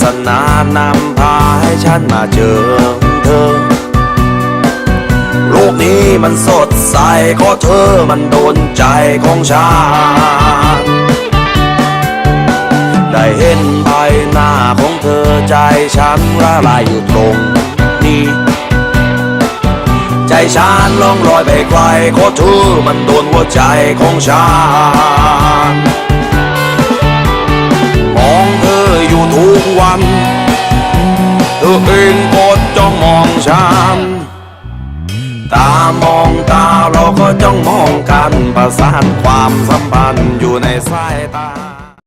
สนานำพาให้ฉันมาเจอเธอ โลกนี้มันสดใสก็เธอมันโดนใจของฉัน ได้เห็นใบหน้าของเธอใจฉันละลายอยู่ตรงนี้ใจฉันล่องลอยไปไกลก็เธอมันโดนหัวใจของฉัน วันเธอเองก็จ้องมองฉัน ตามองตาเราก็จ้องมองกัน ประสานความสัมพันธ์อยู่ในสายตา